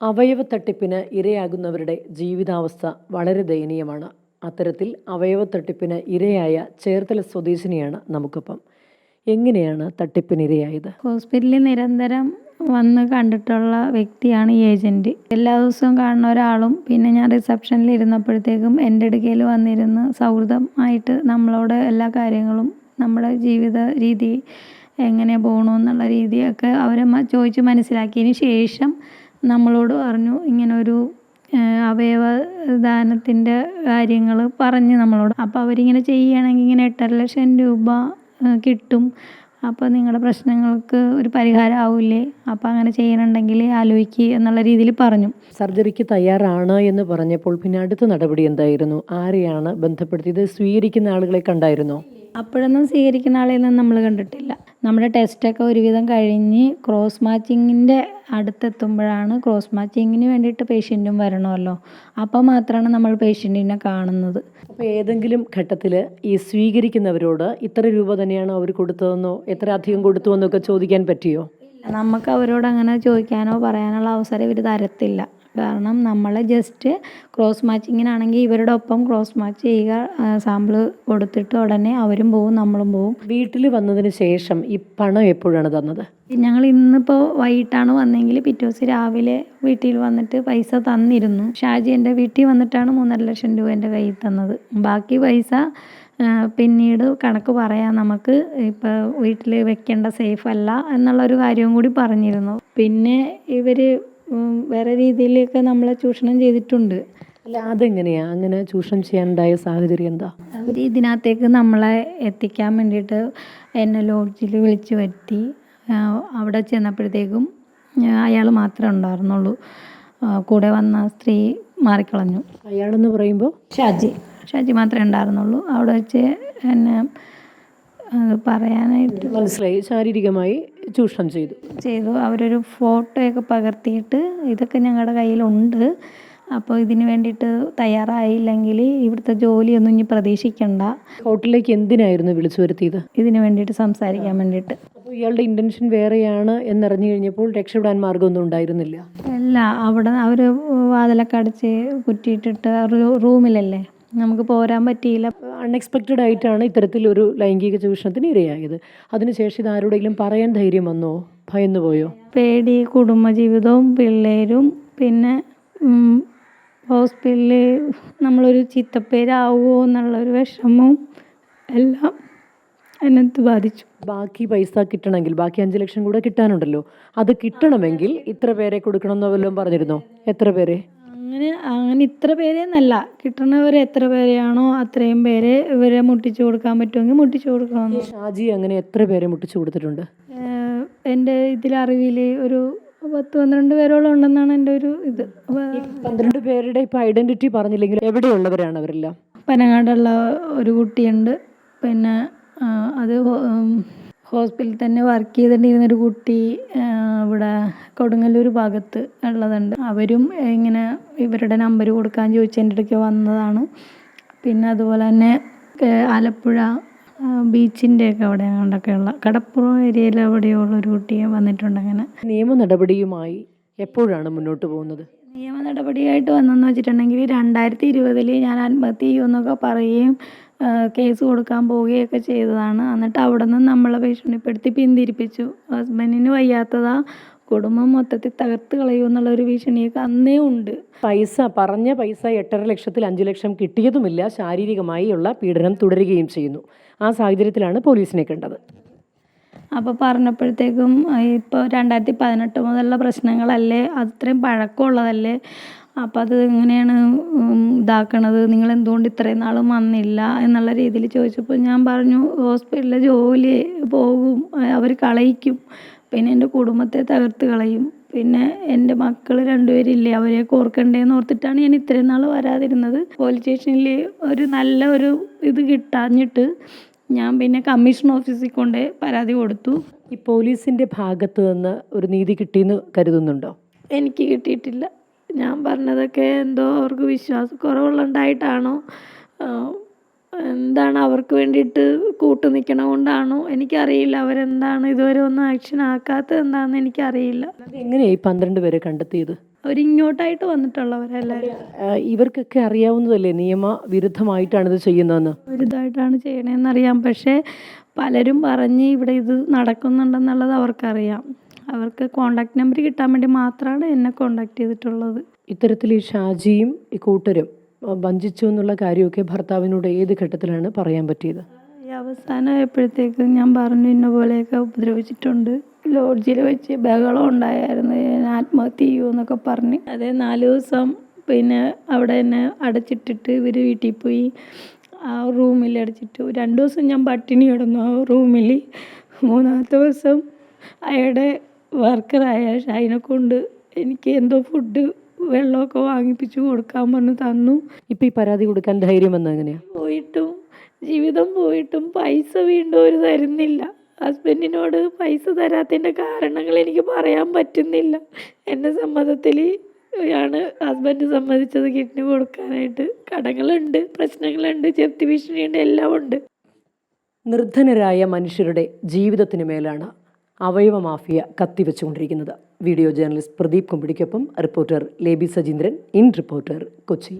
അവയവത്തട്ടിപ്പിന് ഇരയാകുന്നവരുടെ ജീവിതാവസ്ഥ വളരെ ദയനീയമാണ്. അത്തരത്തിൽ അവയവത്തട്ടിപ്പിന് ഇരയായ ചേർത്തല സ്വദേശിനിയാണ് നമുക്കൊപ്പം. എങ്ങനെയാണ് തട്ടിപ്പിനിരയായത്? ഹോസ്പിറ്റലിൽ നിരന്തരം വന്ന് കണ്ടിട്ടുള്ള വ്യക്തിയാണ് ഈ ഏജന്റ് എല്ലാ ദിവസവും കാണുന്ന ഒരാളും പിന്നെ ഞാൻ റിസപ്ഷനിൽ ഇരുന്നപ്പോഴത്തേക്കും എന്റെ അടുക്കയിൽ വന്നിരുന്ന് സൗഹൃദമായിട്ട് നമ്മളോട് എല്ലാ കാര്യങ്ങളും നമ്മുടെ ജീവിത രീതി എങ്ങനെ പോകണമെന്നുള്ള രീതിയൊക്കെ അവരെ മ- ചോദിച്ച് മനസ്സിലാക്കിയതിന് ശേഷം നമ്മളോട് പറഞ്ഞു ഇങ്ങനെ ഒരു അവയവദാനത്തിന്റെ കാര്യങ്ങൾ പറഞ്ഞു നമ്മളോട്. അപ്പോൾ അവരിങ്ങനെ ചെയ്യുകയാണെങ്കിൽ ഇങ്ങനെ എട്ടര ലക്ഷം രൂപ കിട്ടും. അപ്പോൾ നിങ്ങളുടെ പ്രശ്നങ്ങൾക്ക് ഒരു പരിഹാരം ആവില്ലേ അപ്പോൾ അങ്ങനെ ചെയ്യണമെങ്കിൽ ആലോചിക്കുക എന്നുള്ള രീതിയിൽ പറഞ്ഞു. സർജറിക്ക് തയ്യാറാണ് എന്ന് പറഞ്ഞപ്പോൾ പിന്നെ അടുത്ത നടപടി എന്തായിരുന്നു? ആരെയാണ് ബന്ധപ്പെടുത്തിയത്? സ്വീകരിക്കുന്ന ആളുകളെ കണ്ടായിരുന്നോ? അപ്പോഴൊന്നും സ്വീകരിക്കുന്ന ആളെയൊന്നും നമ്മൾ കണ്ടിട്ടില്ല. നമ്മുടെ ടെസ്റ്റൊക്കെ ഒരുവിധം കഴിഞ്ഞ് ക്രോസ് മാച്ചിങ്ങിന്റെ അടുത്തെത്തുമ്പോഴാണ് ക്രോസ് മാച്ചിങ്ങിന് വേണ്ടിയിട്ട് പേഷ്യന്റും വരണമല്ലോ. അപ്പോൾ മാത്രമാണ് നമ്മൾ പേഷ്യന്റിനെ കാണുന്നത്. അപ്പോൾ ഏതെങ്കിലും ഘട്ടത്തിൽ ഈ സ്വീകരിക്കുന്നവരോട് ഇത്ര രൂപ തന്നെയാണ് അവർ കൊടുത്തതെന്നോ എത്ര അധികം കൊടുത്തു എന്നൊക്കെ ചോദിക്കാൻ പറ്റിയോ? നമുക്ക് അവരോട് അങ്ങനെ ചോദിക്കാനോ പറയാനുള്ള അവസരം ഇവർ തരത്തില്ല. കാരണം നമ്മൾ ജസ്റ്റ് ക്രോസ് മാച്ചിങ്ങിനാണെങ്കിൽ ഇവരുടെ ഒപ്പം ക്രോസ് മാച്ച് ചെയ്യുക സാമ്പിൾ കൊടുത്തിട്ട് ഉടനെ അവരും പോവും നമ്മളും പോവും. വീട്ടിൽ വന്നതിന് ശേഷം ഈ പണം എപ്പോഴാണ് തന്നത്? ഞങ്ങൾ ഇന്നിപ്പോൾ വൈകിട്ടാണ് വന്നെങ്കിൽ പിറ്റേ ദിവസം രാവിലെ വീട്ടിൽ വന്നിട്ട് പൈസ തന്നിരുന്നു. ഷാജി എന്റെ വീട്ടിൽ വന്നിട്ടാണ് മൂന്നര ലക്ഷം രൂപ എന്റെ കയ്യിൽ തന്നത്. ബാക്കി പൈസ പിന്നീട് കണക്ക് പറയാം. നമുക്ക് ഇപ്പോൾ വീട്ടിൽ വെക്കേണ്ട സേഫ് അല്ല എന്നുള്ളൊരു കാര്യവും കൂടി പറഞ്ഞിരുന്നു. പിന്നെ ഇവർ വേറെ രീതിയിലൊക്കെ നമ്മളെ ചൂഷണം ചെയ്തിട്ടുണ്ട്. അല്ല അതെങ്ങനെയാ? അങ്ങനെ ചൂഷണം ചെയ്യാനുണ്ടായ സാഹചര്യം എന്താ? അവർ ഇതിനകത്തേക്ക് നമ്മളെ എത്തിക്കാൻ വേണ്ടിയിട്ട് എന്നെ ലോഡ്ജിൽ വിളിച്ച് വരുത്തി. അവിടെ ചെന്നപ്പോഴത്തേക്കും അയാൾ മാത്രമേ ഉണ്ടായിരുന്നുള്ളൂ. കൂടെ വന്ന സ്ത്രീ മാറിക്കളഞ്ഞു. അയാളെന്ന് പറയുമ്പോൾ ഷാജി. ഷാജി മാത്രമേ ഉണ്ടായിരുന്നുള്ളൂ. അവിടെ വെച്ച് എന്നെ പറയാനായിട്ട് മനസ്സിലായി. ശാരീരികമായി ചൂഷണം ചെയ്തു. ചെയ്തു. അവരൊരു ഫോട്ടോയൊക്കെ പകർത്തിയിട്ട് ഇതൊക്കെ ഞങ്ങളുടെ കയ്യിലുണ്ട്. അപ്പോൾ ഇതിന് വേണ്ടിയിട്ട് തയ്യാറായില്ലെങ്കിൽ ഇവിടുത്തെ ജോലിയൊന്നും ഇനി പ്രതീക്ഷിക്കണ്ട. ഹോട്ടലിലേക്ക് എന്തിനായിരുന്നു വിളിച്ചു വരുത്തിയത്? ഇതിന് വേണ്ടിയിട്ട് സംസാരിക്കാൻ വേണ്ടിയിട്ട്. അപ്പോൾ ഇയാളുടെ ഇന്റൻഷൻ വേറെയാണ് എന്നറിഞ്ഞു കഴിഞ്ഞപ്പോൾ രക്ഷപ്പെടാൻ മാർഗമൊന്നും ഉണ്ടായിരുന്നില്ല. അല്ല അവിടെ അവർ വാതിലൊക്കെ അടച്ച് കുറ്റിയിട്ടിട്ട് റൂമിലല്ലേ? നമുക്ക് പോരാൻ പറ്റിയില്ല. അൺഎക്സ്പെക്റ്റഡ് ആയിട്ടാണ് ഇത്തരത്തിലൊരു ലൈംഗിക ചൂഷണത്തിന് ഇരയായത്. അതിനുശേഷം ഇത് ആരോടെങ്കിലും പറയാൻ ധൈര്യം വന്നോ? ഭയന്നു പോയോ? പേടി കുടുംബജീവിതവും പിള്ളേരും പിന്നെ ഹോസ്പിറ്റലിൽ നമ്മളൊരു ചിത്തപ്പേരാവുമോ എന്നുള്ളൊരു വിഷമവും എല്ലാം അതിനകത്ത് ബാധിച്ചു. ബാക്കി പൈസ കിട്ടണമെങ്കിൽ ബാക്കി അഞ്ച് ലക്ഷം കൂടെ കിട്ടാനുണ്ടല്ലോ. അത് കിട്ടണമെങ്കിൽ ഇത്ര പേരെ കൊടുക്കണമെന്നോ വല്ലതും പറഞ്ഞിരുന്നോ? എത്ര പേരെ? അങ്ങനെ അങ്ങനെ ഇത്ര പേരെന്നല്ല കിട്ടണവർ എത്ര പേരെയാണോ അത്രയും പേരെ ഇവരെ മുട്ടിച്ചു കൊടുക്കാൻ പറ്റുമെങ്കിൽ മുട്ടിച്ചു കൊടുക്കണം ഷാജി അങ്ങനെ എത്ര പേരെ മുട്ടിച്ചു കൊടുത്തിട്ടുണ്ട്? എന്റെ ഇതിലറിവിൽ ഒരു പത്ത് പന്ത്രണ്ട് പേരോളം ഉണ്ടെന്നാണ് എന്റെ ഒരു ഇത്. പന്ത്രണ്ട് പേരുടെ ഇപ്പൊ ഐഡന്റിറ്റി പറഞ്ഞില്ലെങ്കിൽ എവിടെയുള്ളവരാണ് അവരെല്ലാം? പനങ്ങാടുള്ള ഒരു കുട്ടിയുണ്ട്. പിന്നെ അത് ഹോസ്പിറ്റലിൽ തന്നെ വർക്ക് ചെയ്തിട്ടിരുന്നൊരു കുട്ടി ഇവിടെ കൊടുങ്ങല്ലൂർ ഭാഗത്ത് ഉള്ളതുണ്ട്. അവരും ഇങ്ങനെ ഇവരുടെ നമ്പർ കൊടുക്കാൻ ചോദിച്ച് എന്റെ അടുക്ക് വന്നതാണ്. പിന്നെ അതുപോലെ തന്നെ ആലപ്പുഴ ബീച്ചിന്റെ ഒക്കെ അവിടെ അങ്ങോട്ടൊക്കെയുള്ള കടപ്പുറം ഏരിയയിൽ അവിടെയുള്ള ഒരു കുട്ടിയെ വന്നിട്ടുണ്ട് അങ്ങനെ. നിയമ നടപടിയുമായി എപ്പോഴാണ് മുന്നോട്ട് പോകുന്നത്? നിയമ നടപടിയായിട്ട് വന്നെന്ന് വെച്ചിട്ടുണ്ടെങ്കിൽ രണ്ടായിരത്തി ഇരുപതിൽ ഞാൻ ആത്മഹത്യ ചെയ്യുമെന്നൊക്കെ പറയുകയും കേസ് കൊടുക്കാൻ പോവുകയൊക്കെ ചെയ്തതാണ്. എന്നിട്ട് അവിടെ നിന്ന് നമ്മളെ ഭീഷണിപ്പെടുത്തി പിന്തിരിപ്പിച്ചു. ഹസ്ബൻഡിന് വയ്യാത്തതാ. കുടുംബം മൊത്തത്തിൽ തകർത്ത് കളയും എന്നുള്ളൊരു ഭീഷണിയൊക്കെ അന്നേ ഉണ്ട്. പൈസ പറഞ്ഞ പൈസ എട്ടര ലക്ഷത്തിൽ അഞ്ച് ലക്ഷം കിട്ടിയതുമില്ല. ശാരീരികമായി ഉള്ള പീഡനം തുടരുകയും ചെയ്യുന്നു. ആ സാഹചര്യത്തിലാണ് പോലീസിനെ കണ്ടത്. അപ്പോൾ പറഞ്ഞപ്പോഴത്തേക്കും ഇപ്പോൾ രണ്ടായിരത്തി പതിനെട്ട് മുതലുള്ള പ്രശ്നങ്ങളല്ലേ? അത്രയും പഴക്കമുള്ളതല്ലേ? അപ്പോൾ അത് എങ്ങനെയാണ് ഇതാക്കണത്? നിങ്ങൾ എന്തുകൊണ്ട് ഇത്രയും നാളും വന്നില്ല എന്നുള്ള രീതിയിൽ ചോദിച്ചപ്പോൾ ഞാൻ പറഞ്ഞു ഹോസ്പിറ്റലിലെ ജോലി പോകും അവർ കളയിക്കും. പിന്നെ എന്റെ കുടുംബത്തെ തകർത്ത് കളയും. പിന്നെ എന്റെ മക്കൾ രണ്ടുപേരില്ലേ അവരെ ഓർക്കണ്ടേന്ന് ഓർത്തിട്ടാണ് ഞാൻ ഇത്രയും നാൾ വരാതിരുന്നത്. പോലീസ് സ്റ്റേഷനിൽ ഒരു നല്ല ഒരു ഇത് കിട്ടാഞ്ഞിട്ട് ഞാൻ പിന്നെ കമ്മീഷൻ ഓഫീസിൽ കൊണ്ട് പരാതി കൊടുത്തു. ഈ പോലീസിന്റെ ഭാഗത്തു നിന്ന് ഒരു നീതി കിട്ടിയെന്ന് കരുതുന്നുണ്ടോ? എനിക്ക് കിട്ടിയിട്ടില്ല. ഞാൻ പറഞ്ഞതൊക്കെ എന്തോ അവർക്ക് വിശ്വാസക്കുറവുള്ളതായിട്ടാണോ എന്താണ് അവർക്ക് വേണ്ടിയിട്ട് കൂട്ടു നിൽക്കണ കൊണ്ടാണോ എനിക്കറിയില്ല. അവരെന്താണ് ഇതുവരെ ഒന്നും ആക്ഷൻ ആക്കാത്തത് എന്താണെന്ന് എനിക്കറിയില്ല. എങ്ങനെയാ ഈ പന്ത്രണ്ട് പേരെ കണ്ടെത്തിയത്? അവരിങ്ങോട്ടായിട്ട് വന്നിട്ടുള്ളവരെല്ലാവരും ആ, ഇവർക്കൊക്കെ അറിയാവുന്നതല്ലേ നിയമ വിരുദ്ധമായിട്ടാണ് ഇത് ചെയ്യുന്നതെന്ന്? വിരുദ്ധമായിട്ടാണ് ചെയ്യണതെന്നറിയാം പക്ഷേ പലരും പറഞ്ഞ് ഇവിടെ ഇത് നടക്കുന്നുണ്ടെന്നുള്ളത് അവർക്കറിയാം. അവർക്ക് കോണ്ടാക്ട് നമ്പർ കിട്ടാൻ വേണ്ടി മാത്രമാണ് എന്നെ കോണ്ടാക്ട് ചെയ്തിട്ടുള്ളത്. ഇത്തരത്തിൽ ഈ ഷാജിയും ഈ കൂട്ടരും വഞ്ചിച്ചു എന്നുള്ള കാര്യമൊക്കെ ഭർത്താവിനോട് ഏത് ഘട്ടത്തിലാണ് പറയാൻ പറ്റിയത്? ഈ അവസാനം എപ്പോഴത്തേക്കും ഞാൻ പറഞ്ഞു ഇന്ന പോലെയൊക്കെ ഉപദ്രവിച്ചിട്ടുണ്ട്. ലോഡ്ജിൽ വെച്ച് ബഹളം ഉണ്ടായിരുന്നു ഞാൻ ആത്മഹത്യ ചെയ്യുമെന്നൊക്കെ പറഞ്ഞ്. അതേ നാല് ദിവസം പിന്നെ അവിടെ തന്നെ അടച്ചിട്ടിട്ട് ഇവർ വീട്ടിൽ പോയി ആ റൂമിൽ അടച്ചിട്ട്. രണ്ട് ദിവസം ഞാൻ പട്ടിണി കിടന്നു ആ റൂമിൽ മൂന്നാമത്തെ ദിവസം അയാളുടെ വർക്കറായ ഷൈനെ കൊണ്ട് എനിക്ക് എന്തോ ഫുഡ് വെള്ളമൊക്കെ വാങ്ങിപ്പിച്ചു കൊടുക്കാൻ പറഞ്ഞ് തന്നു. ഇപ്പം ഈ പരാതി കൊടുക്കാൻ ധൈര്യം വന്നത് എങ്ങനെയാണ് പോയിട്ടും ജീവിതം പോയിട്ടും പൈസ വീണ്ടും ഒരു തരുന്നില്ല. ഹസ്ബൻഡിനോട് പൈസ തരാത്തതിന്റെ കാരണങ്ങൾ എനിക്ക് പറയാൻ പറ്റുന്നില്ല. എന്റെ സമ്മതത്തിൽ ആണ് ഹസ്ബൻഡ് സമ്മതിച്ചത് കിഡ്നി കൊടുക്കാനായിട്ട്. കടങ്ങളുണ്ട് പ്രശ്നങ്ങളുണ്ട് ജപ്തി ഭീഷണിയുണ്ട് എല്ലാം ഉണ്ട് നിർധനരായ മനുഷ്യരുടെ ജീവിതത്തിന് മേലാണ് അവയവ മാഫിയ കത്തിവെച്ചുകൊണ്ടിരിക്കുന്നത്. Video journalist Pradeep കുമ്പിടിക്കൊപ്പം reporter Leby Sajeendran in reporter Kochi.